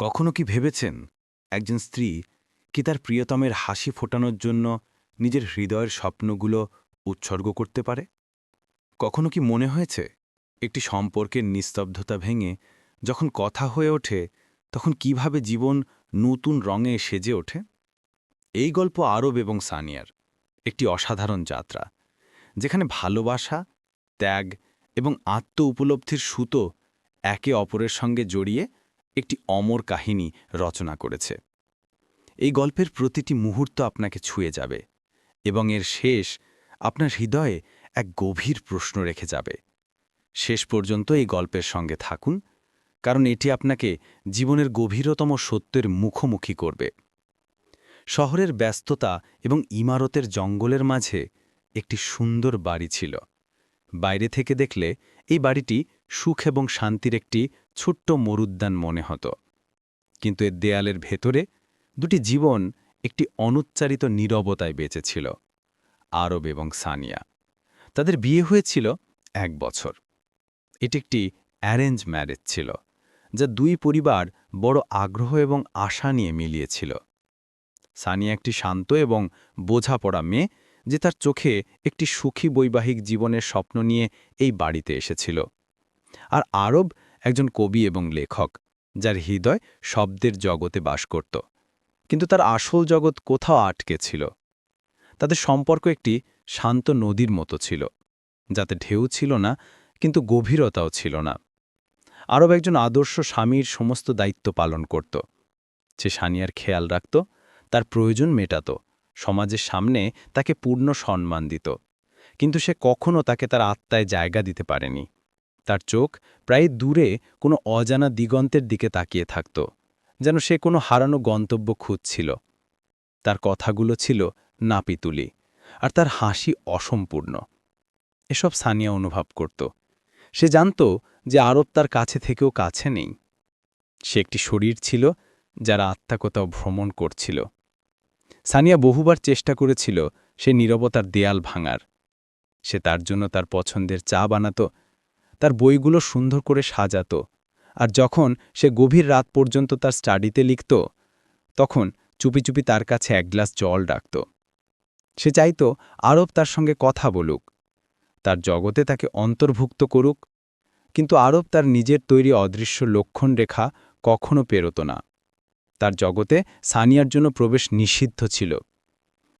কখনো কি ভেবেছেন একজন স্ত্রী কি তার প্রিয়তমের হাসি ফোটানোর জন্য নিজের হৃদয়ের স্বপ্নগুলো উৎসর্গ করতে পারে? কখনো কি মনে হয়েছে একটি সম্পর্কের নিস্তব্ধতা ভেঙে যখন কথা হয়ে ওঠে, তখন কীভাবে জীবন নতুন রঙে সেজে ওঠে? এই গল্প আরব এবং সানিয়ার, একটি অসাধারণ যাত্রা, যেখানে ভালোবাসা, ত্যাগ এবং আত্ম উপলব্ধির সুতো একে অপরের সঙ্গে জড়িয়ে একটি অমর কাহিনী রচনা করেছে। এই গল্পের প্রতিটি মুহূর্ত আপনাকে ছুঁয়ে যাবে এবং এর শেষ আপনার হৃদয়ে এক গভীর প্রশ্ন রেখে যাবে। শেষ পর্যন্ত এই গল্পের সঙ্গে থাকুন, কারণ এটি আপনাকে জীবনের গভীরতম সত্যের মুখোমুখি করবে। শহরের ব্যস্ততা এবং ইমারতের জঙ্গলের মাঝে একটি সুন্দর বাড়ি ছিল। বাইরে থেকে দেখলে এই বাড়িটি সুখ এবং শান্তির একটি ছোট্ট মরুদ্যান মনে হতো। কিন্তু এর দেয়ালের ভেতরে দুটি জীবন একটি অনুচ্চারিত নীরবতায় বেঁচেছিল, আরব এবং সানিয়া। তাদের বিয়ে হয়েছিল এক বছর। এটি একটি অ্যারেঞ্জ ম্যারেজ ছিল, যা দুই পরিবার বড় আগ্রহ এবং আশা নিয়ে মিলিয়েছিল। সানিয়া একটি শান্ত এবং বোঝাপড়া মেয়ে, যে তার চোখে একটি সুখী বৈবাহিক জীবনের স্বপ্ন নিয়ে এই বাড়িতে এসেছিল। আর আরব একজন কবি এবং লেখক, যার হৃদয় শব্দের জগতে বাস করত। কিন্তু তার আসল জগৎ কোথাও আটকে ছিল। তাদের সম্পর্ক একটি শান্ত নদীর মতো ছিল, যাতে ঢেউ ছিল না, কিন্তু গভীরতাও ছিল না। আরব একজন আদর্শ স্বামীর সমস্ত দায়িত্ব পালন করত। সে সানিয়ার খেয়াল রাখত, তার প্রয়োজন মেটাত, সমাজের সামনে তাকে পূর্ণ সম্মান দিত। কিন্তু সে কখনও তাকে তার আত্মায় জায়গা দিতে পারেনি। তার চোখ প্রায় দূরে কোনো অজানা দিগন্তের দিকে তাকিয়ে থাকত, যেন সে কোনো হারানো গন্তব্য খুঁজছিল। তার কথাগুলো ছিল নাপিতুলি, আর তার হাসি অসম্পূর্ণ। এসব সানিয়া অনুভব করত। সে জানত যে আরব তার কাছে থেকেও কাছে নেই। সে একটি শরীর ছিল যারা আত্মা কোথাও ভ্রমণ করছিল। সানিয়া বহুবার চেষ্টা করেছিল সে নীরবতার দেয়াল ভাঙার। সে তার জন্য তার পছন্দের চা বানাত তার বইগুলো সুন্দর করে সাজাত। আর যখন সে গভীর রাত পর্যন্ত তার স্টাডিতে লিখত, তখন চুপি চুপি তার কাছে এক গ্লাস জল ডাকত সে চাইত আরব তার সঙ্গে কথা বলুক, তার জগতে তাকে অন্তর্ভুক্ত করুক, কিন্তু আরব তার নিজের তৈরি অদৃশ্য লক্ষণ রেখা কখনো পেরোত না। তার জগতে সানিয়ার জন্য প্রবেশ নিষিদ্ধ ছিল।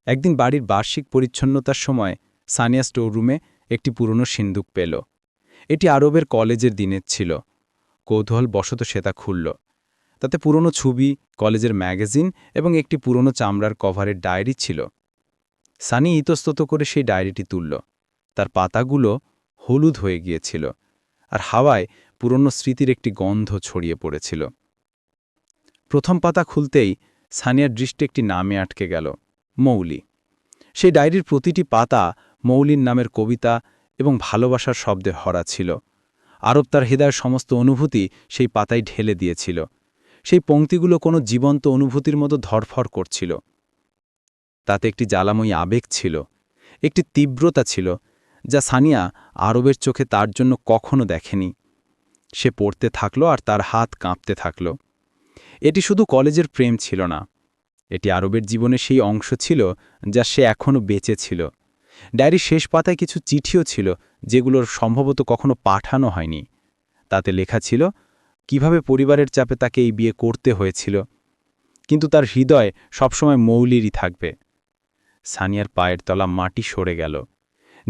একদিন বাড়ির বার্ষিক পরিচ্ছন্নতার সময় সানিয়া স্টোররুমে একটি পুরনো সিন্দুক পেল। এটি আরবের কলেজের দিনের ছিল। কৌতূহল বশত সে তা খুলল। তাতে পুরনো ছবি, কলেজের ম্যাগাজিন এবং একটি পুরনো চামড়ার কভারের ডায়েরি ছিল। সানি ইতস্তত করে সেই ডায়েরিটি তুলল। তার পাতাগুলো হলুদ হয়ে গিয়েছিল আর হাওয়ায় পুরনো স্মৃতির একটি গন্ধ ছড়িয়ে পড়েছিল। প্রথম পাতা খুলতেই সানিয়ার দৃষ্টি একটি নামে আটকে গেল, মৌলি। সেই ডায়েরির প্রতিটি পাতা মৌলির নামের কবিতা এবং ভালোবাসার শব্দে হরা ছিল। আরব তার হৃদয়ের সমস্ত অনুভূতি সেই পাতায় ঢেলে দিয়েছিল। সেই পংক্তিগুলো কোনো জীবন্ত অনুভূতির মতো ধরফর করছিল। তাতে একটি জ্বালাময়ী আবেগ ছিল, একটি তীব্রতা ছিল, যা সানিয়া আরবের চোখে তার জন্য কখনো দেখেনি। সে পড়তে থাকল আর তার হাত কাঁপতে থাকল। এটি শুধু কলেজের প্রেম ছিল না, এটি আরবের জীবনে সেই অংশ ছিল যা সে এখনও বেঁচে ছিল। ডায়েরির শেষ পাতায় কিছু চিঠিও ছিল, যেগুলোর সম্ভবত কখনো পাঠানো হয়নি। তাতে লেখা ছিল, কীভাবে পরিবারের চাপে তাকে এই বিয়ে করতে হয়েছিল। কিন্তু তার হৃদয় সবসময় মৌলিরই থাকবে। সানিয়ার পায়ের তলা মাটি সরে গেল।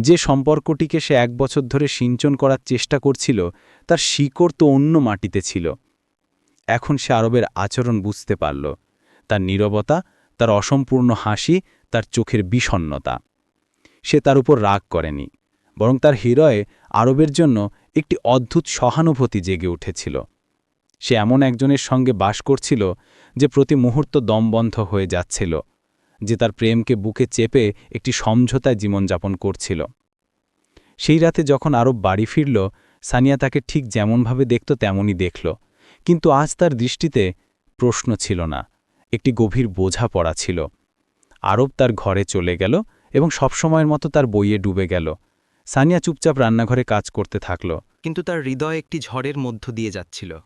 যে সম্পর্কটিকে সে এক বছর ধরে সিঞ্চন করার চেষ্টা করছিল, তার শিকড় তো অন্য মাটিতে ছিল। এখন সে আরবের আচরণ বুঝতে পারল। তার নীরবতা, তার অসম্পূর্ণ হাসি, তার চোখের বিষণ্নতা সে তার উপর রাগ করেনি, বরং তার হৃদয়ে আরবের জন্য একটি অদ্ভুত সহানুভূতি জেগে উঠেছিল। সে এমন একজনের সঙ্গে বাস করছিল যে প্রতি মুহূর্ত দমবন্ধ হয়ে যাচ্ছিল, যে তার প্রেমকে বুকে চেপে একটি সমঝোতায় জীবনযাপন করছিল। সেই রাতে যখন আরব বাড়ি ফিরল, সানিয়া তাকে ঠিক যেমনভাবে দেখত তেমনই দেখল, কিন্তু আজ তার দৃষ্টিতে প্রশ্ন ছিল না, একটি গভীর বোঝা পড়া ছিল। আরব তার ঘরে চলে গেল এবং সবসময়ের মতো তার বইয়ে ডুবে গেল। সানিয়া চুপচাপ রান্নাঘরে কাজ করতে থাকল। কিন্তু তার হৃদয় একটি ঝড়ের মধ্য দিয়ে যাচ্ছিল।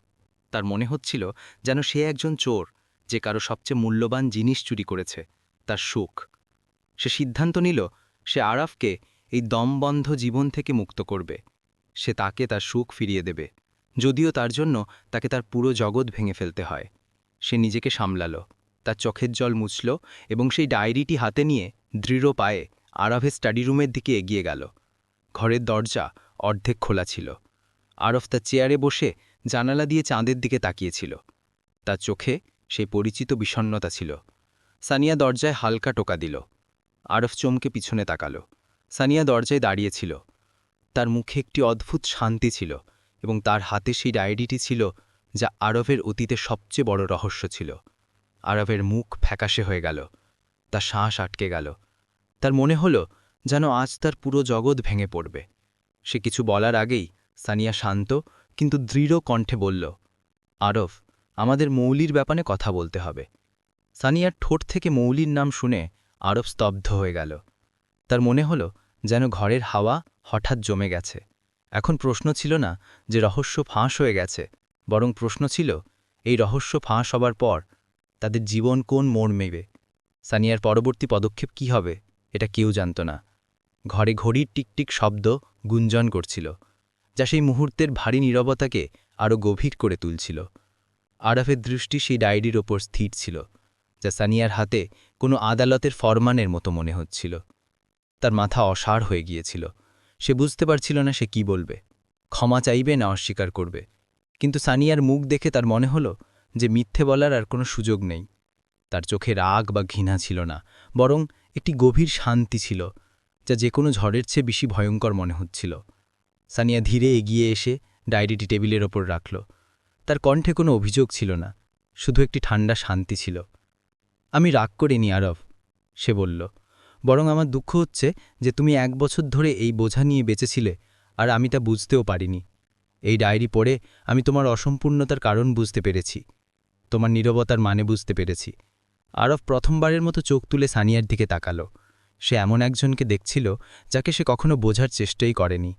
তার মনে হচ্ছিল যেন সে একজন চোর, যে কারও সবচেয়ে মূল্যবান জিনিস চুরি করেছে, তার সুখ। সে সিদ্ধান্ত নিল, সে আরাফকে এই দমবন্ধ জীবন থেকে মুক্ত করবে। সে তাকে তার সুখ ফিরিয়ে দেবে। যদিও তার জন্য তাকে তার পুরো জগৎ ভেঙে ফেলতে হয়। সে নিজেকে সামলালো, তার চোখের জল মুছল এবং সেই ডায়েরিটি হাতে নিয়ে দৃঢ় পায়ে আরফের স্টাডি রুমের দিকে এগিয়ে গেল। ঘরের দরজা অর্ধেক খোলা ছিল। আরফ তার চেয়ারে বসে জানালা দিয়ে চাঁদের দিকে তাকিয়েছিল। তার চোখে সেই পরিচিত বিষণ্ণতা ছিল। সানিয়া দরজায় হালকা টোকা দিল। আরফ চমকে পিছনে তাকালো। সানিয়া দরজায় দাঁড়িয়েছিল তার মুখে একটি অদ্ভুত শান্তি ছিল এবং তার হাতে সেই ডায়েরিটি ছিল যা আরবের অতীতে সবচেয়ে বড় রহস্য ছিল। আরবের মুখ ফ্যাকাশে হয়ে গেল। তার শ্বাস আটকে গেল। তার মনে হলো যেন আজ তার পুরো জগৎ ভেঙে পড়বে। সে কিছু বলার আগেই সানিয়া শান্ত কিন্তু দৃঢ় কণ্ঠে বলল, আরফ, আমাদের মৌলির ব্যাপারে কথা বলতে হবে। সানিয়ার ঠোঁট থেকে মৌলির নাম শুনে আরব স্তব্ধ হয়ে গেল। তার মনে হলো যেন ঘরের হাওয়া হঠাৎ জমে গেছে। এখন প্রশ্ন ছিল না যে রহস্য ফাঁস হয়ে গেছে, বরং প্রশ্ন ছিল, এই রহস্য ফাঁস হবার পর তাদের জীবন কোন মোড় মেবে? সানিয়ার পরবর্তী পদক্ষেপ কি হবে, এটা কেউ জানত না। ঘরে ঘড়ির টিকটিক শব্দ গুঞ্জন করছিল, যা সেই মুহূর্তের ভারী নীরবতাকে আরও গভীর করে তুলছিল। আরাফের দৃষ্টি সেই ডায়েরির ওপর স্থির ছিল, যা সানিয়ার হাতে কোনো আদালতের ফরমানের মতো মনে হচ্ছিল। তার মাথা অসাড় হয়ে গিয়েছিল, সে বুঝতে পারছিল না সে কি বলবে, ক্ষমা চাইবে না অস্বীকার করবে। কিন্তু সানিয়ার মুখ দেখে তার মনে হলো যে মিথ্যে বলার আর কোনো সুযোগ নেই। তার চোখে রাগ বা ঘৃণা ছিল না, বরং একটি গভীর শান্তি ছিল, যা যে কোনো ঝড়ের চেয়ে বেশি ভয়ঙ্কর মনে হচ্ছিল। সানিয়া ধীরে এগিয়ে এসে ডায়েরিটি টেবিলের ওপর রাখল। তার কণ্ঠে কোনো অভিযোগ ছিল না, শুধু একটি ঠান্ডা শান্তি ছিল। আমি রাগ করিনি আরব সে বলল, বরং আমার দুঃখ হচ্ছে যে তুমি এক বছর ধরে এই বোঝা নিয়ে বেঁচেছিলে আর আমি তা বুঝতেও পারিনি। এই ডায়েরি পড়ে আমি তোমার অসম্পূর্ণতার কারণ বুঝতে পেরেছি, তোমার নীরবতার মানে বুঝতে পেরেছি। আরব প্রথমবারের মতো চোখ তুলে সানিয়ার দিকে তাকালো। সে এমন একজনকে দেখছিল যাকে সে কখনো বোঝার চেষ্টাই করেনি।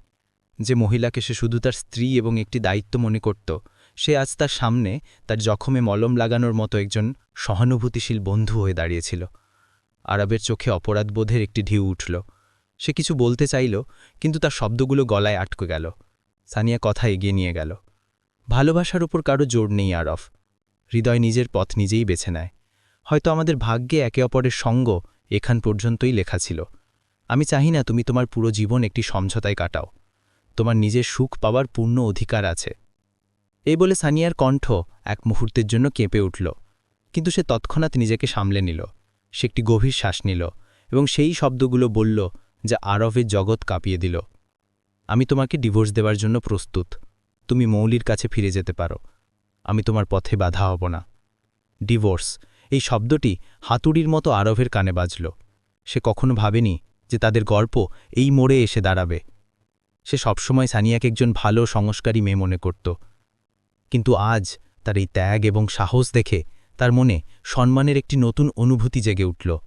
যে মহিলাকে সে শুধু তার স্ত্রী এবং একটি দায়িত্ব মনে করত, সে আজ তার সামনে তার জখমে মলম লাগানোর মতো একজন সহানুভূতিশীল বন্ধু হয়ে দাঁড়িয়েছিল। আরবের চোখে অপরাধবোধের একটি ঢিউ উঠল। সে কিছু বলতে চাইল, কিন্তু তার শব্দগুলো গলায় আটকে গেল। সানিয়া কথা এগিয়ে নিয়ে গেল। ভালোবাসার উপর কারও জোর নেই আরফ হৃদয় নিজের পথ নিজেই বেছে নেয়। হয়তো আমাদের ভাগ্যে একে অপরের সঙ্গ এখান পর্যন্তই লেখা ছিল। আমি চাহি না তুমি তোমার পুরো জীবন একটি সমঝোতায় কাটাও। তোমার নিজের সুখ পাওয়ার পূর্ণ অধিকার আছে। এই বলে সানিয়ার কণ্ঠ এক মুহূর্তের জন্য কেঁপে উঠল। কিন্তু সে তৎক্ষণাৎ নিজেকে সামলে নিল। সে একটি গভীর শ্বাস নিল এবং সেই শব্দগুলো বলল যা আরবের জগৎ কাঁপিয়ে দিল। আমি তোমাকে ডিভোর্স দেওয়ার জন্য প্রস্তুত। তুমি মৌলির কাছে ফিরে যেতে পারো। আমি তোমার পথে বাধা হব না। ডিভোর্স এই শব্দটি হাতুড়ির মতো আরবের কানে বাজল। সে কখনো ভাবেনি যে তাদের গল্প এই মোড়ে এসে দাঁড়াবে। সে সবসময় সানিয়াকে একজন ভালো সংস্কারী মেয়ে মনে করত। কিন্তু আজ তার এই ত্যাগ এবং সাহস দেখে তার মনে সম্মানের একটি নতুন অনুভূতি জেগে উঠল।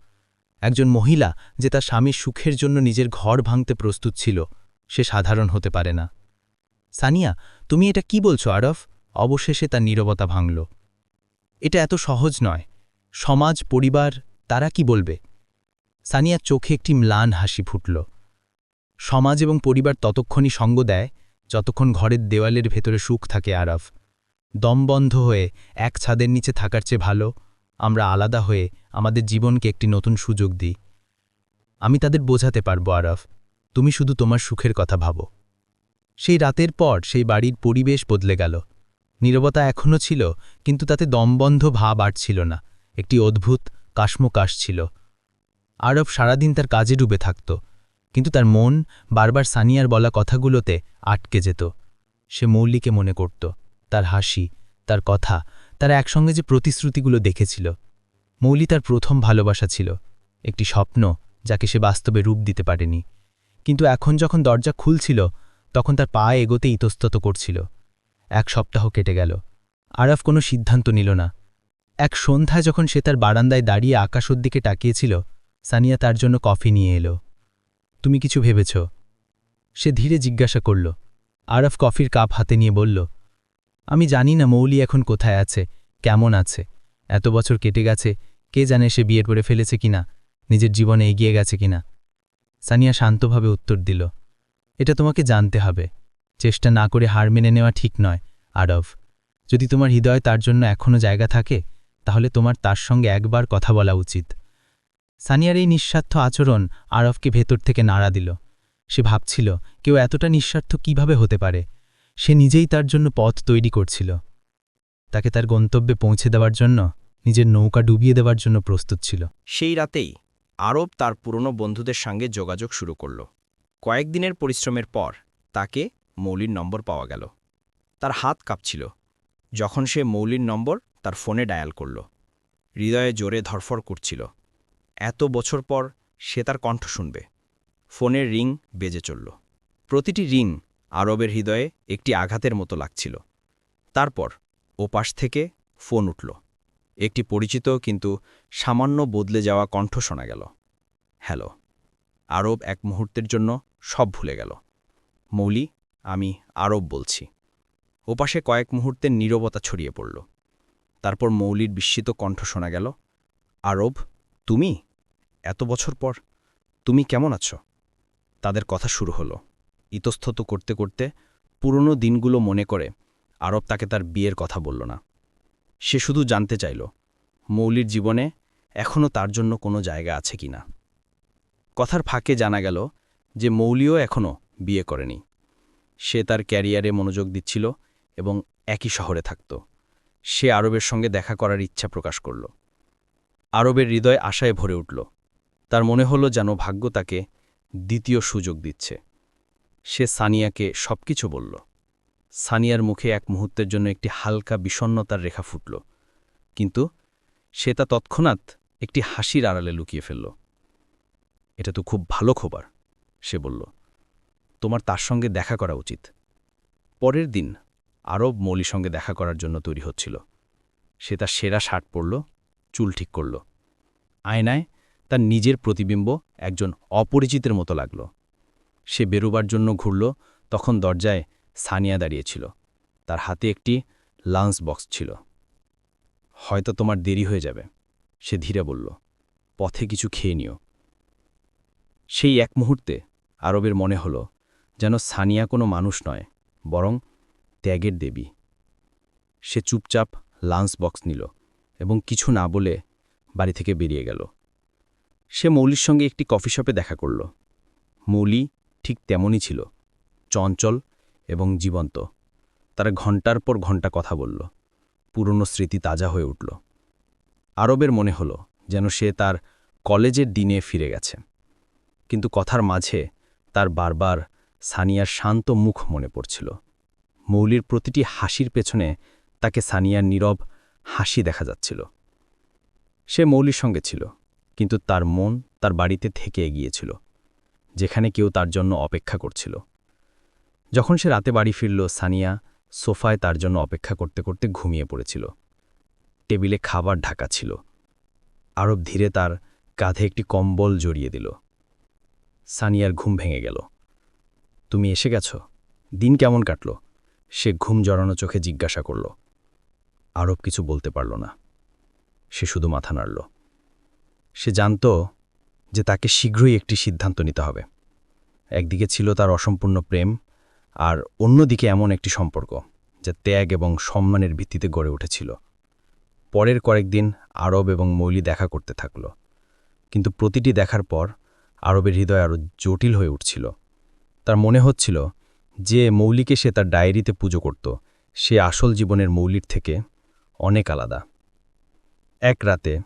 একজন মহিলা যে তার স্বামীর সুখের জন্য নিজের ঘর ভাঙতে প্রস্তুত ছিল, সে সাধারণ হতে পারে না। সানিয়া, তুমি এটা কি বলছো আরফ? অবশেষে তার নীরবতা ভাঙল। এটা এত সহজ নয়। সমাজ, পরিবার, তারা কি বলবে? সানিয়ার চোখে একটি ম্লান হাসি ফুটল। সমাজ এবং পরিবার ততক্ষণই সঙ্গ দেয়, যতক্ষণ ঘরের দেওয়ালের ভেতরে সুখ থাকে আরফ। দমবন্ধ হয়ে এক ছাদের নিচে থাকার চেয়ে ভালো, আমরা আলাদা হয়ে আমাদের জীবনকে একটি নতুন সুযোগ দিই। আমি তাদের বোঝাতে পারব আরফ, তুমি শুধু তোমার সুখের কথা ভাবো। সেই রাতের পর সেই বাড়ির পরিবেশ বদলে গেল। নীরবতা এখনও ছিল, কিন্তু তাতে দমবন্ধ ভাব আটছিল না। একটি অদ্ভুত কাশ্মকাশ ছিল। আরব সারাদিন তার কাজে ডুবে থাকত, কিন্তু তার মন বারবার সানিয়ার বলা কথাগুলোতে আটকে যেত। সে মৌলিকে মনে করত, তার হাসি, তার কথা, তার একসঙ্গে যে প্রতিশ্রুতিগুলো দেখেছিল। মৌলি তার প্রথম ভালোবাসা ছিল, একটি স্বপ্ন যাকে সে বাস্তবে রূপ দিতে পারেনি। কিন্তু এখন যখন দরজা খুলছিল, তখন তার পা এগোতে ইতস্তত করছিল। এক সপ্তাহ কেটে গেল। আরাফ কোনো সিদ্ধান্ত নিল না। এক সন্ধ্যায় যখন সে তার বারান্দায় দাঁড়িয়ে আকাশের দিকে তাকিয়েছিল, সানিয়া তার জন্য কফি নিয়ে এলো। তুমি কিছু ভেবেছ? সে ধীরে জিজ্ঞাসা করল। আরফ কফির কাপ হাতে নিয়ে বলল, আমি জানি না মৌলি এখন কোথায় আছে, কেমন আছে, এত বছর কেটে গেছে, কে জানে সে বিয়ে করে ফেলেছে কিনা, নিজের জীবনে এগিয়ে গেছে কিনা? সানিয়া শান্তভাবে উত্তর দিল, এটা তোমাকে জানতে হবে। চেষ্টা না করে হার মেনে নেওয়া ঠিক নয়, আরব। যদি তোমার হৃদয় তার জন্য এখনও জায়গা থাকে তাহলে তোমার তার সঙ্গে একবার কথা বলা উচিত। সানিয়ার এই নিঃস্বার্থ আচরণ আরবকে ভেতর থেকে নাড়া দিল। সে ভাবছিল, কেউ এতটা নিঃস্বার্থ কীভাবে হতে পারে? সে নিজেই তার জন্য পথ তৈরি করছিল। তাকে তার গন্তব্যে পৌঁছে দেওয়ার জন্য, নিজের নৌকা ডুবিয়ে দেওয়ার জন্য প্রস্তুত ছিল। সেই রাতেই আরব তার পুরনো বন্ধুদের সঙ্গে যোগাযোগ শুরু করল। কয়েকদিনের পরিশ্রমের পর তাকে মৌলির নম্বর পাওয়া গেল। তার হাত কাঁপছিল। যখন সে মৌলির নম্বর তার ফোনে ডায়াল করল। হৃদয়ে জোরে ধরফর করছিল। এত বছর পর সে তার কণ্ঠ শুনবে। ফোনের রিং বেজে চলল। প্রতিটি রিং আরবের হৃদয়ে একটি আঘাতের মতো লাগছিল। তারপর ওপাশ থেকে ফোন উঠল। একটি পরিচিত কিন্তু সামান্য বদলে যাওয়া কণ্ঠ শোনা গেল। হ্যালো, আরব এক মুহূর্তের জন্য সব ভুলে গেল। মৌলি, আমি আরব বলছি। ওপাশে কয়েক মুহূর্তের নীরবতা ছড়িয়ে পড়ল। তারপর মৌলির বিস্মিত কণ্ঠ শোনা গেল, আরব, তুমি? এত বছর পর। তুমি কেমন আছো? তাদের কথা শুরু হলো। ইতস্তত করতে করতে পুরনো দিনগুলো মনে করে আরব তাকে তার বিয়ের কথা বলল না। সে শুধু জানতে চাইল, মৌলির জীবনে এখনও তার জন্য কোনো জায়গা আছে কিনা কথার ফাঁকে জানা গেল যে মৌলিও এখনও বিয়ে করেনি। সে তার ক্যারিয়ারে মনোযোগ দিচ্ছিল এবং একই শহরে থাকত। সে আরবের সঙ্গে দেখা করার ইচ্ছা প্রকাশ করল। আরবের হৃদয় আশায় ভরে উঠল। তার মনে হলো যেন ভাগ্য তাকে দ্বিতীয় সুযোগ দিচ্ছে। সে সানিয়াকে সবকিছু বলল। সানিয়ার মুখে এক মুহূর্তের জন্য একটি হালকা বিষণ্নতার রেখা ফুটল। কিন্তু সে তা তৎক্ষণাৎ একটি হাসির আড়ালে লুকিয়ে ফেলল। এটা তো খুব ভালো খবর, সে বলল। তোমার তার সঙ্গে দেখা করা উচিত। পরের দিন আরব মৌলির সঙ্গে দেখা করার জন্য তৈরি হচ্ছিল। সে তার সেরা শার্ট পরল, চুল ঠিক করল। আয়নায় তার নিজের প্রতিবিম্ব একজন অপরিচিতের মতো লাগল। সে বেরোবার জন্য ঘুরল, তখন দরজায় সানিয়া দাঁড়িয়েছিল তার হাতে একটি লাঞ্চ বক্স ছিল। হয়তো তোমার দেরি হয়ে যাবে, সে ধীরে বলল। পথে কিছু খেয়ে নিও। সেই এক মুহূর্তে আরবের মনে হল যেন সানিয়া কোনো মানুষ নয়, বরং ত্যাগের দেবী। সে চুপচাপ লাঞ্চ বক্স নিল এবং কিছু না বলে বাড়ি থেকে বেরিয়ে গেল। সে মৌলির সঙ্গে একটি কফি শপে দেখা করল। মৌলি ঠিক তেমনই ছিল, চঞ্চল এবং জীবন্ত। তারা ঘণ্টার পর ঘণ্টা কথা বলল। পুরনো স্মৃতি তাজা হয়ে উঠল। আরবের মনে হল যেন সে তার কলেজের দিনে ফিরে গেছে। কিন্তু কথার মাঝে তার বারবার সানিয়ার শান্ত মুখ মনে পড়ছিল। মৌলির প্রতিটি হাসির পেছনে তাকে সানিয়ার নীরব হাসি দেখা যাচ্ছিল। সে মৌলির সঙ্গে ছিল, কিন্তু তার মন তার বাড়িতে থেকে এগিয়েছিল, যেখানে কেউ তার জন্য অপেক্ষা করছিল। যখন সে রাতে বাড়ি ফিরল, সানিয়া সোফায় তার জন্য অপেক্ষা করতে করতে ঘুমিয়ে পড়েছিল। টেবিলে খাবার ঢাকা ছিল। আরব ধীরে তার কাঁধে একটি কম্বল জড়িয়ে দিল। সানিয়ার ঘুম ভেঙে গেল। তুমি এসে গেছ? দিন কেমন কাটল? সে ঘুম জড়ানো চোখে জিজ্ঞাসা করল। আরব কিছু বলতে পারল না। সে শুধু মাথা নাড়ল। সে জানত যে তাকে শীঘ্রই একটি সিদ্ধান্ত নিতে হবে। একদিকে ছিল তার অসম্পূর্ণ প্রেম, আর অন্যদিকে এমন একটি সম্পর্ক যা ত্যাগ এবং সম্মানের ভিত্তিতে গড়ে উঠেছিল। পরের কয়েকদিন আরব এবং মৌলি দেখা করতে থাকল। কিন্তু প্রতিটি দেখার পর আরবের হৃদয় আরও জটিল হয়ে উঠছিল। তার মনে হচ্ছিল যে মৌলিকে সে তার ডায়েরিতে পুজো করত, সে আসল জীবনের মৌলির থেকে অনেক আলাদা। এক রাতে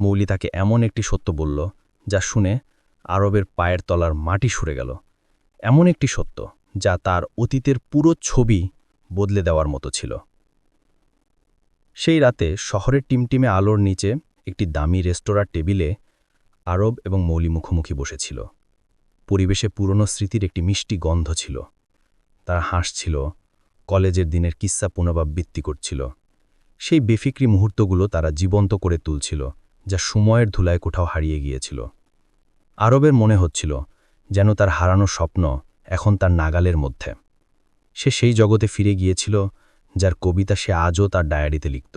মৌলি তাকে এমন একটি সত্য বলল, যা শুনে আরবের পায়ের তলার মাটি সরে গেল। এমন একটি সত্য, যা তার অতীতের পুরো ছবি বদলে দেওয়ার মতো ছিল। সেই রাতে শহরের টিমটিমে আলোর নিচে একটি দামি রেস্তোরাঁ টেবিলে আরব এবং মৌলি মুখোমুখি বসেছিল। পরিবেশে পুরনো স্মৃতির একটি মিষ্টি গন্ধ ছিল। তারা হাসছিল, কলেজের দিনের কিস্সা পুনরাবৃত্তি করছিল। সেই বেফিক্রি মুহূর্তগুলো তারা জীবন্ত করে তুলছিল, যা সময়ের ধুলায় কোথাও হারিয়ে গিয়েছিল। আরবের মনে হচ্ছিল যেন তার হারানো স্বপ্ন এখন তার নাগালের মধ্যে। সে সেই জগতে ফিরে গিয়েছিল, যার কবিতা সে আজও তার ডায়েরিতে লিখত।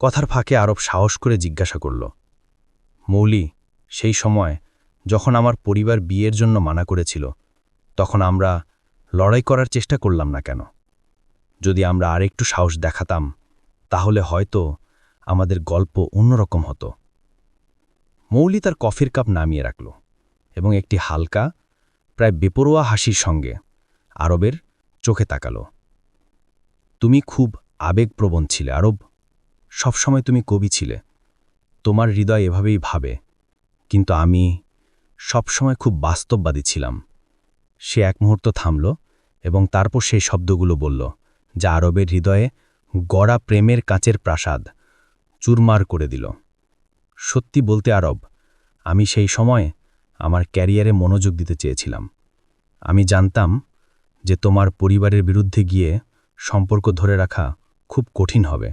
কথার ফাঁকে আরব সাহস করে জিজ্ঞাসা করল, মৌলি, সেই সময় যখন আমার পরিবার বিয়ের জন্য মানা করেছিল, তখন আমরা লড়াই করার চেষ্টা করলাম না কেন? যদি আমরা আরেকটু সাহস দেখাতাম, তাহলে হয়তো আমাদের গল্প অন্যরকম হতো। মৌলি তার কফির কাপ নামিয়ে রাখল এবং একটি হালকা, প্রায় বেপরোয়া হাসির সঙ্গে আরবের চোখে তাকালো। তুমি খুব আবেগপ্রবণ ছিলে আরব। সবসময় তুমি কবি ছিলে। তোমার হৃদয় এভাবেই ভাবে। কিন্তু আমি সবসময় খুব বাস্তববাদী ছিলাম। সে এক মুহূর্ত থামল এবং তারপর সেই শব্দগুলো বলল, যা আরবের হৃদয়ে গড়া প্রেমের কাঁচের প্রাসাদ চুরমার করে দিল। সত্যি বলতে আরব, আমি সেই সময় আমার ক্যারিয়ারে মনোযোগ দিতে চেয়েছিলাম। আমি জানতাম যে তোমার পরিবারের বিরুদ্ধে গিয়ে সম্পর্ক ধরে রাখা খুব কঠিন হবে।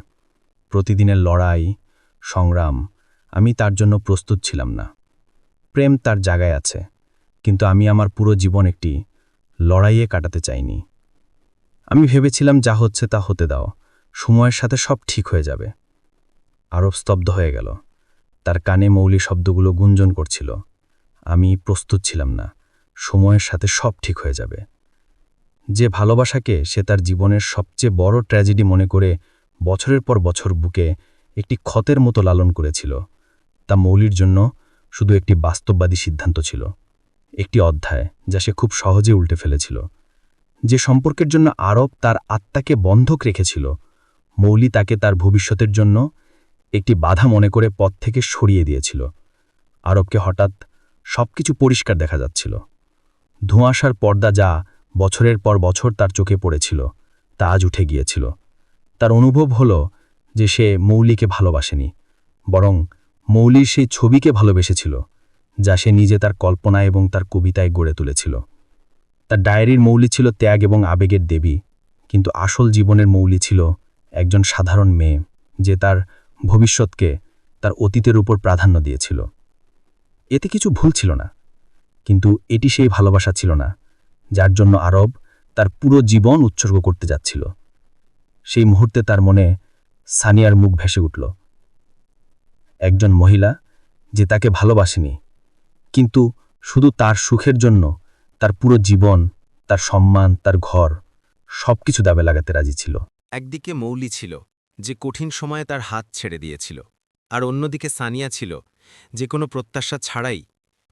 প্রতিদিনের লড়াই, সংগ্রাম, আমি তার জন্য প্রস্তুত ছিলাম না। প্রেম তার জায়গায় আছে। কিন্তু আমি আমার পুরো জীবন একটি লড়াইয়ে কাটাতে চাইনি। আমি ভেবেছিলাম যা হচ্ছে তা হতে দাও, সময়ের সাথে সব ঠিক হয়ে যাবে। আরব স্তব্ধ হয়ে গেল। তার কানে মৌলি শব্দগুলো গুঞ্জন করছিল। আমি প্রস্তুত ছিলাম না, সময়ের সাথে সব ঠিক হয়ে যাবে। যে ভালোবাসাকে সে তার জীবনের সবচেয়ে বড় ট্র্যাজেডি মনে করে বছরের পর বছর বুকে একটি ক্ষতের মতো লালন করেছিল, তা মৌলির জন্য শুধু একটি বাস্তববাদী সিদ্ধান্ত ছিল। একটি অধ্যায় যা সে খুব সহজে উল্টে ফেলেছিল। যে সম্পর্কের জন্য আরব তার আত্মাকে বন্ধক রেখেছিল, মৌলি তাকে তার ভবিষ্যতের জন্য একটি বাধা মনে করে পথ থেকে সরিয়ে দিয়েছিল। আরবকে হঠাৎ সবকিছু পরিষ্কার দেখা যাচ্ছিল। ধোঁয়াশার পর্দা যা বছরের পর বছর তার চোখে পড়েছিল, তা আজ উঠে গিয়েছিল। তার অনুভব হল যে সে মৌলিকে ভালোবাসেনি, বরং মৌলির সেই ছবিকে ভালোবেসেছিল। যা সে নিজে তার কল্পনা এবং তার কবিতায় গড়ে তুলেছিল। তার ডায়েরির মৌলি ছিল ত্যাগ এবং আবেগের দেবী, কিন্তু আসল জীবনের মৌলি ছিল একজন সাধারণ মেয়ে, যে তার ভবিষ্যৎকে তার অতীতের উপর প্রাধান্য দিয়েছিল। এতে কিছু ভুল ছিল না, কিন্তু এটি সেই ভালোবাসা ছিল না, যার জন্য আরব তার পুরো জীবন উৎসর্গ করতে যাচ্ছিল। সেই মুহূর্তে তার মনে সানিয়ার মুখ ভেসে উঠল। একজন মহিলা, যে তাকে ভালোবাসেনি কিন্তু শুধু তার সুখের জন্য, তার পুরো জীবন, তার সম্মান, তার ঘর, সবকিছু দাবে লাগাতে রাজি ছিল। একদিকে মৌলি ছিল, যে কঠিন সময়ে তার হাত ছেড়ে দিয়েছিল, আর অন্যদিকে সানিয়া ছিল, যে কোনো প্রত্যাশা ছাড়াই,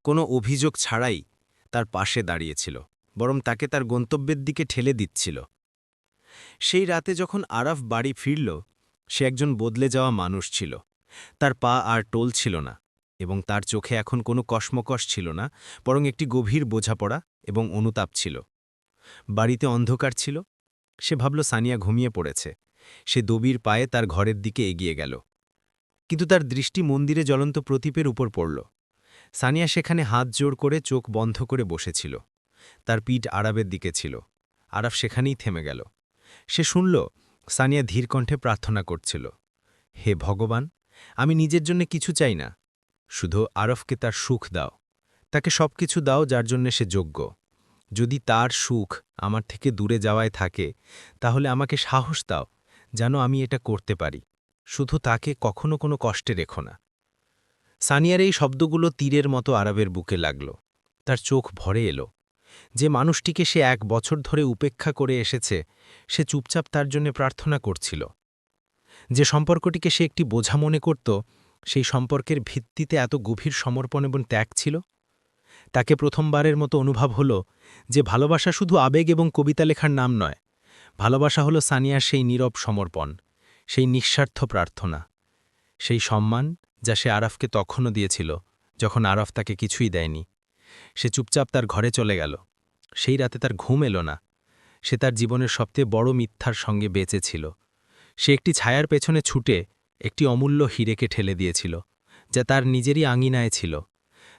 কোনো অভিযোগ ছাড়াই তার পাশে দাঁড়িয়েছিল, বরং তাকে তার গন্তব্যের দিকে ঠেলে দিচ্ছিল। সেই রাতে যখন আরাফ বাড়ি ফিরল, সে একজন বদলে যাওয়া মানুষ ছিল, তার পা আর টোল ছিল না। এবং তার চোখে এখন কোনো কসমকস ছিল না, বরং একটি গভীর বোঝাপড়া এবং অনুতাপ ছিল। বাড়িতে অন্ধকার ছিল। সে ভাবল, সানিয়া ঘুমিয়ে পড়েছে। সে দবির পায়ে তার ঘরের দিকে এগিয়ে গেল। কিন্তু তার দৃষ্টি মন্দিরে জ্বলন্ত প্রতীপের উপর পড়ল। সানিয়া সেখানে হাত জোড় করে চোখ বন্ধ করে বসেছিল। তার পিঠ আরবের দিকে ছিল। আরব সেখানেই থেমে গেল। সে শুনল, সানিয়া ধীর কণ্ঠে প্রার্থনা করছিল, হে ভগবান, আমি নিজের জন্য কিছু চাই না। শুধু আরফকে তার সুখ দাও। তাকে সবকিছু দাও যার জন্য সে যোগ্য। যদি তার সুখ আমার থেকে দূরে যাওয়ায় থাকে, তাহলে আমাকে সাহস দাও যেন আমি এটা করতে পারি। শুধু তাকে কখনো কোনো কষ্টে রেখো না। সানিয়ার এই শব্দগুলো তীরের মতো আরবের বুকে লাগল। তার চোখ ভরে এলো। যে মানুষটিকে সে এক বছর ধরে উপেক্ষা করে এসেছে, সে চুপচাপ তার জন্য প্রার্থনা করছিল। যে সম্পর্কটিকে সে একটি বোঝা মনে করত সেই সম্পর্কের ভিত্তিতে এত গভীর সমর্পণ এবং ত্যাগ ছিল? তাকে প্রথমবারের মতো অনুভব হল যে ভালোবাসা শুধু আবেগ এবং কবিতা লেখার নাম নয়, ভালোবাসা হলো সানিয়ার সেই নীরব সমর্পণ, সেই নিঃস্বার্থ প্রার্থনা, সেই সম্মান যা সে আরাফকে তখনও দিয়েছিল যখন আরফ তাকে কিছুই দেয়নি। সে চুপচাপ তার ঘরে চলে গেল। সেই রাতে তার ঘুম এলো না। সে তার জীবনের সবচেয়ে বড় মিথ্যার সঙ্গে বেঁচেছিল সে একটি ছায়ার পেছনে ছুটে একটি অমূল্য হিরেকে ঠেলে দিয়েছিল, যা তার নিজেরই আঙিনায় ছিল।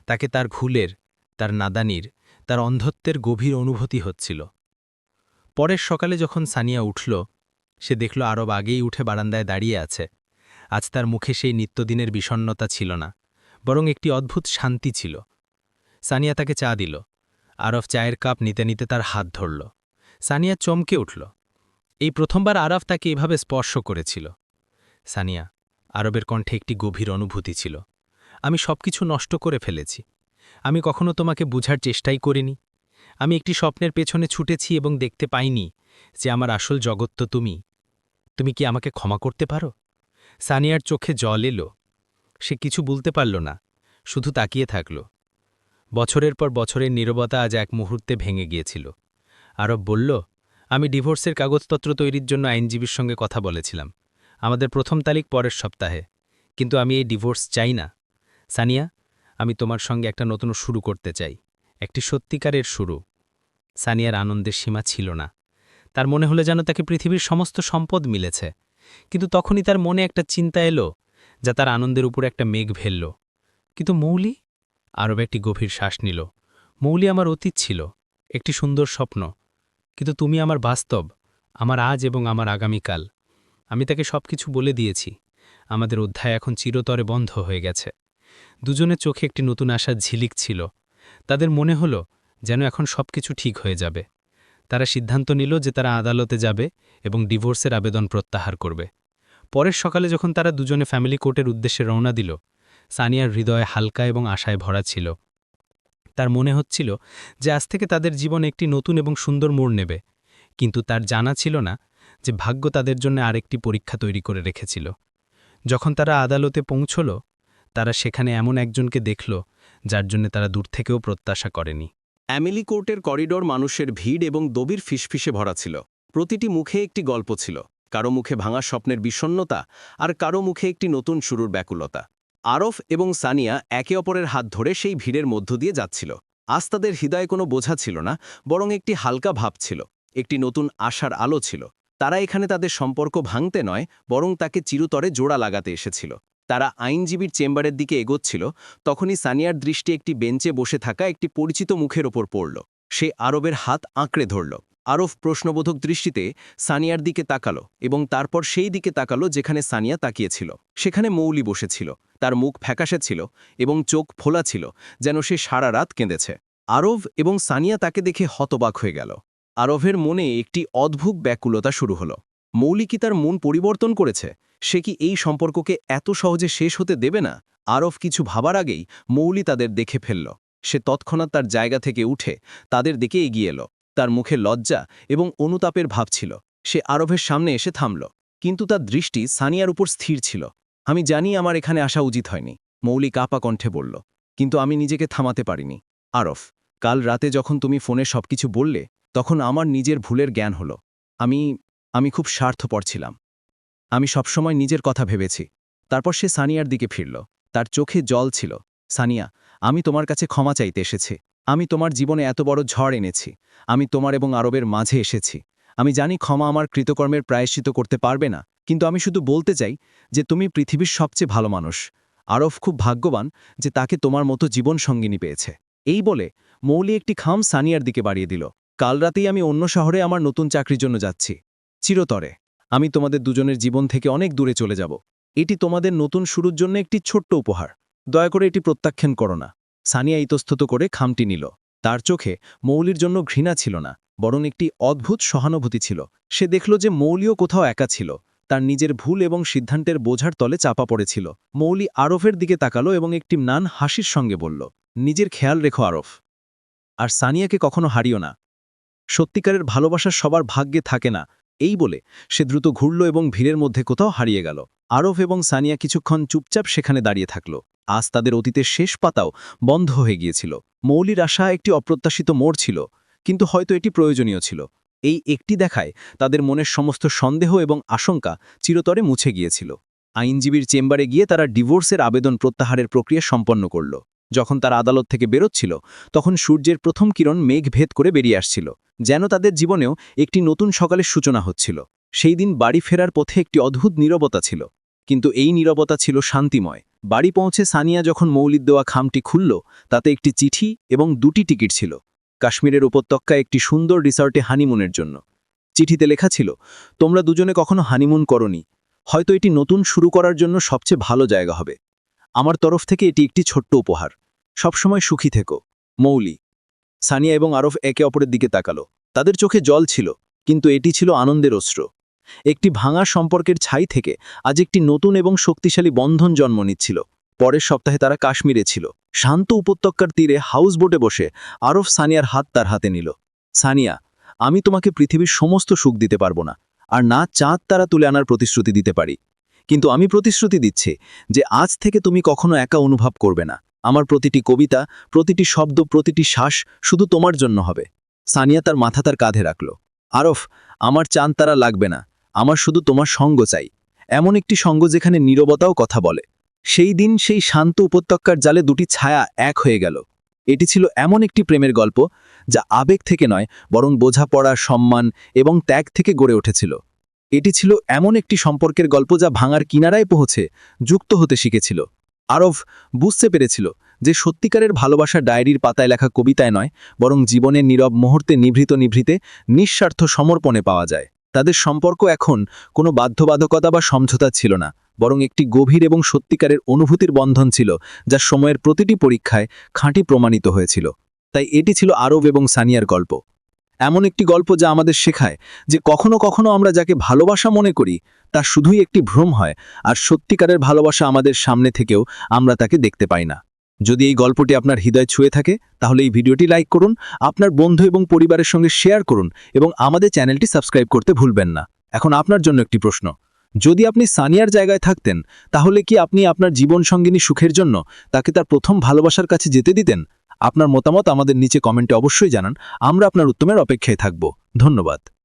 তাকে তার ঘুলের, তার নাদানির, তার অন্ধত্বের গভীর অনুভূতি হচ্ছিল। পরের সকালে যখন সানিয়া উঠল, সে দেখল আরব আগেই উঠে বারান্দায় দাঁড়িয়ে আছে। আজ তার মুখে সেই নিত্যদিনের বিষণ্নতা ছিল না, বরং একটি অদ্ভুত শান্তি ছিল। সানিয়া তাকে চা দিল। আরব চায়ের কাপ নিতে নিতে তার হাত ধরল। সানিয়া চমকে উঠল। এই প্রথমবার আরফ তাকে এভাবে স্পর্শ করেছিল। সানিয়া, আরবের কণ্ঠে একটি গভীর অনুভূতি ছিল। আমি সবকিছু নষ্ট করে ফেলেছি। আমি কখনো তোমাকে বুঝার চেষ্টাই করিনি। আমি একটি স্বপ্নের পেছনে ছুটেছি এবং দেখতে পাইনি যে আমার আসল জগৎ তো তুমি। তুমি কি আমাকে ক্ষমা করতে পারো? সানিয়ার চোখে জল এলো। সে কিছু বলতে পারল না, শুধু তাকিয়ে থাকল। বছরের পর বছরের নীরবতা আজ এক মুহূর্তে ভেঙে গিয়েছিল। আরব বলল, আমি ডিভোর্সের কাগজপত্র তৈরির জন্য আইনজীবীর সঙ্গে কথা বলেছিলাম। আমাদের প্রথম তারিখ পরের সপ্তাহে। কিন্তু আমি এই ডিভোর্স চাই না। সানিয়া, আমি তোমার সঙ্গে একটা নতুন শুরু করতে চাই। একটি সত্যিকারের শুরু। সানিয়ার আনন্দের সীমা ছিল না। তার মনে হলে যেন তাকে পৃথিবীর সমস্ত সম্পদ মিলেছে। কিন্তু তখনই তার মনে একটা চিন্তা এলো, যা তার আনন্দের উপর একটা মেঘ ফেলল কিন্তু মৌলি? আরব একটি গভীর শ্বাস নিল। মৌলি আমার অতীত ছিল, একটি সুন্দর স্বপ্ন। কিন্তু তুমি আমার বাস্তব, আমার আজ এবং আমার আগামীকাল। আমি তাকে সবকিছু বলে দিয়েছি। আমাদের অধ্যায় এখন চিরতরে বন্ধ হয়ে গেছে। দুজনের চোখে একটি নতুন আশার ঝিলিক ছিল। তাদের মনে হলো যেন এখন সবকিছু ঠিক হয়ে যাবে। তারা সিদ্ধান্ত নিল যে তারা আদালতে যাবে এবং ডিভোর্সের আবেদন প্রত্যাহার করবে। পরের সকালে যখন তারা দুজনে ফ্যামিলি কোর্টের উদ্দেশ্যে রওনা দিল, সানিয়ার হৃদয়ে হালকা এবং আশায় ভরা ছিল। তার মনে হচ্ছিল যে আজ থেকে তাদের জীবন একটি নতুন এবং সুন্দর মোড় নেবে। কিন্তু তার জানা ছিল না যে ভাগ্য তাদের জন্য আরেকটি পরীক্ষা তৈরি করে রেখেছিল। যখন তারা আদালতে পৌঁছল, তারা সেখানে এমন একজনকে দেখল, যার জন্য তারা দূর থেকেও প্রত্যাশা করেনি। অ্যামিলি কোর্টের করিডোর মানুষের ভিড় এবং দবির ফিসফিসে ভরা ছিল। প্রতিটি মুখে একটি গল্প ছিল, কারও মুখে ভাঙা স্বপ্নের বিষণ্নতা আর কারও মুখে একটি নতুন শুরুর ব্যাকুলতা। আরফ এবং সানিয়া একে অপরের হাত ধরে সেই ভিড়ের মধ্য দিয়ে যাচ্ছিল। আজ তাদের হৃদয়ে কোনো বোঝা ছিল না, বরং একটি হালকা ভাব ছিল, একটি নতুন আশার আলো ছিল। তারা এখানে তাদের সম্পর্ক ভাঙতে নয়, বরং তাকে চিরতরে জোড়া লাগাতে এসেছিল। তারা আইনজীবীর চেম্বারের দিকে এগোচ্ছিল, তখনই সানিয়ার দৃষ্টি একটি বেঞ্চে বসে থাকা একটি পরিচিত মুখের ওপর পড়ল। সে আরবের হাত আঁকড়ে ধরল। আরব প্রশ্নবোধক দৃষ্টিতে সানিয়ার দিকে তাকালো এবং তারপর সেই দিকে তাকালো যেখানে সানিয়া তাকিয়েছিল। সেখানে মৌলি বসেছিল, তার মুখ ফ্যাকাশে ছিল এবং চোখ ফোলা ছিল যেন সে সারা রাত কেঁদেছে। আরব এবং সানিয়া তাকে দেখে হতবাক হয়ে গেল। আরবের মনে একটি অদ্ভুত ব্যাকুলতা শুরু হলো। মৌলি কি তার মন পরিবর্তন করেছে? সে কি এই সম্পর্ককে এত সহজে শেষ হতে দেবে না? আরব কিছু ভাবার আগেই মৌলি তাদের দেখে ফেলল। সে তৎক্ষণাৎ তার জায়গা থেকে উঠে তাদের দিকে এগিয়ে এলো। তার মুখে লজ্জা এবং অনুতাপের ভাব ছিল। সে আরভের সামনে এসে থামল। কিন্তু তার দৃষ্টি সানিয়ার উপর স্থির ছিল। আমি জানি আমার এখানে আসা উচিত হয়নি, মৌলি কাপা কণ্ঠে বলল। কিন্তু আমি নিজেকে থামাতে পারিনি। আরফ কাল রাতে যখন তুমি ফোনে সবকিছু বললে তখন আমার নিজের ভুলের জ্ঞান হলো। আমি আমি খুব স্বার্থপর ছিলাম। আমি সবসময় নিজের কথা ভেবেছি। তারপর সে সানিয়ার দিকে ফিরল। তার চোখে জল ছিল। সানিয়া, আমি তোমার কাছে ক্ষমা চাইতে এসেছি। আমি তোমার জীবনে এত বড় ঝড় এনেছি। আমি তোমার এবং আরবের মাঝে এসেছি। আমি জানি ক্ষমা আমার কৃতকর্মের প্রায়শ্চিত করতে পারবে না। কিন্তু আমি শুধু বলতে চাই যে তুমি পৃথিবীর সবচেয়ে ভালো মানুষ। আরব খুব ভাগ্যবান যে তাকে তোমার মতো জীবন সঙ্গিনী পেয়েছে। এই বলে মৌলি একটি খাম সানিয়ার দিকে বাড়িয়ে দিল। কাল রাতেই আমি অন্য শহরে আমার নতুন চাকরির জন্য যাচ্ছি। চিরতরে। আমি তোমাদের দুজনের জীবন থেকে অনেক দূরে চলে যাব। এটি তোমাদের নতুন শুরুর জন্য একটি ছোট্ট উপহার। দয়া করে এটি প্রত্যাখ্যান করো না। সানিয়া ইতস্তত করে খামটি নিল। তার চোখে মৌলির জন্য ঘৃণা ছিল না, বরং একটি অদ্ভুত সহানুভূতি ছিল। সে দেখল যে মৌলিও কোথাও একা ছিল। তার নিজের ভুল এবং সিদ্ধান্তের বোঝার তলে চাপা পড়েছিল। মৌলি আরফের দিকে তাকালো এবং একটি নান হাসির সঙ্গে বলল, নিজের খেয়াল রেখো আরফ। আর সানিয়াকে কখনো হারিও না। সত্যিকারের ভালোবাসা সবার ভাগ্যে থাকে না। এই বলে সে দ্রুত ঘুরল এবং ভিড়ের মধ্যে কোথাও হারিয়ে গেল। আরফ এবং সানিয়া কিছুক্ষণ চুপচাপ সেখানে দাঁড়িয়ে থাকল। আজ তাদের অতীতের শেষ পাতাও বন্ধ হয়ে গিয়েছিল। মৌলির আশা একটি অপ্রত্যাশিত মোড় ছিল, কিন্তু হয়তো এটি প্রয়োজনীয় ছিল। এই একটি দেখায় তাদের মনের সমস্ত সন্দেহ এবং আশঙ্কা চিরতরে মুছে গিয়েছিল। আইনজীবীর চেম্বারে গিয়ে তারা ডিভোর্সের আবেদন প্রত্যাহারের প্রক্রিয়া সম্পন্ন করল। যখন তারা আদালত থেকে বেরোচ্ছিল, তখন সূর্যের প্রথম কিরণ মেঘ ভেদ করে বেরিয়ে আসছিল, যেন তাদের জীবনেও একটি নতুন সকালের সূচনা হচ্ছিল। সেই দিন বাড়ি ফেরার পথে একটি অদ্ভুত নীরবতা ছিল, কিন্তু এই নীরবতা ছিল শান্তিময়। বাড়ি পৌঁছে সানিয়া যখন মৌলির দেওয়া খামটি খুলল, তাতে একটি চিঠি এবং দুটি টিকিট ছিল, কাশ্মীরের উপত্যকায় একটি সুন্দর রিসর্টে হানিমুনের জন্য। চিঠিতে লেখা ছিল, তোমরা দুজনে কখনো হানিমুন করনি, হয়তো এটি নতুন শুরু করার জন্য সবচেয়ে ভালো জায়গা হবে। আমার তরফ থেকে এটি একটি ছোট্ট উপহার। সবসময় সুখী থেকো। মৌলি, সানিয়া এবং আরফ একে অপরের দিকে তাকালো। তাদের চোখে জল ছিল, কিন্তু এটি ছিল আনন্দের অস্ত্র। একটি ভাঙা সম্পর্কের ছাই থেকে আজ একটি নতুন এবং শক্তিশালী বন্ধন জন্ম নিচ্ছিল। পরের সপ্তাহে তারা কাশ্মীরে ছিল। শান্ত উপত্যকার তীরে হাউস বোটে বসে আরফ সানিয়ার হাত তার হাতে নিল। সানিয়া, আমি তোমাকে পৃথিবীর সমস্ত সুখ দিতে পারব না, আর না চাঁদ তারা তুলে আনার প্রতিশ্রুতি দিতে পারি। কিন্তু আমি প্রতিশ্রুতি দিচ্ছি যে আজ থেকে তুমি কখনো একা অনুভব করবে না। আমার প্রতিটি কবিতা, প্রতিটি শব্দ, প্রতিটি শ্বাস শুধু তোমার জন্য হবে। সানিয়া তার মাথা তার কাঁধে রাখল। আরফ, আমার চাঁদ তারা লাগবে না, আমার শুধু তোমার সঙ্গ চাই। এমন একটি সঙ্গ যেখানে নীরবতাও কথা বলে। সেই দিন সেই শান্ত উপত্যকার জালে দুটি ছায়া এক হয়ে গেল। এটি ছিল এমন একটি প্রেমের গল্প যা আবেগ থেকে নয়, বরং বোঝাপড়া, সম্মান এবং ত্যাগ থেকে গড়ে উঠেছিল। এটি ছিল এমন একটি সম্পর্কের গল্প যা ভাঙার কিনারায় পৌঁছে যুক্ত হতে শিখেছিল। আরব বুঝতে পেরেছিল যে সত্যিকারের ভালোবাসা ডায়েরির পাতায় লেখা কবিতায় নয়, বরং জীবনের নীরব মুহূর্তে নিভৃত নিভৃতে নিঃস্বার্থ সমর্পণে পাওয়া যায়। তাদের সম্পর্ক এখন কোনো বাধ্যবাধকতা বা সমঝোতা ছিল না, বরং একটি গভীর এবং সত্যিকারের অনুভূতির বন্ধন ছিল, যা সময়ের প্রতিটি পরীক্ষায় খাঁটি প্রমাণিত হয়েছিল। তাই এটি ছিল আরব এবং সানিয়ার গল্প। এমন একটি গল্প যা আমাদের শেখায় যে কখনো কখনো আমরা যাকে ভালোবাসা মনে করি, তা শুধুই একটি ভ্রম হয় আর সত্যিকারের ভালোবাসা আমাদের সামনে থেকেও আমরা তাকে দেখতে পাই না। যদি এই গল্পটি আপনার হৃদয় ছুঁয়ে থাকে, তাহলে এই ভিডিওটি লাইক করুন, আপনার বন্ধু এবং পরিবারের সঙ্গে শেয়ার করুন এবং আমাদের চ্যানেলটি সাবস্ক্রাইব করতে ভুলবেন না। এখন আপনার জন্য একটি প্রশ্ন। যদি আপনি সানিয়ার জায়গায় থাকতেন, তাহলে কি আপনি আপনার জীবনসঙ্গিনী সুখের জন্য তাকে তার প্রথম ভালোবাসার কাছে যেতে দিতেন? আপনার মতামত আমাদের নিচে কমেন্টে অবশ্যই জানান। আমরা আপনার উত্তমের অপেক্ষায় থাকব। ধন্যবাদ।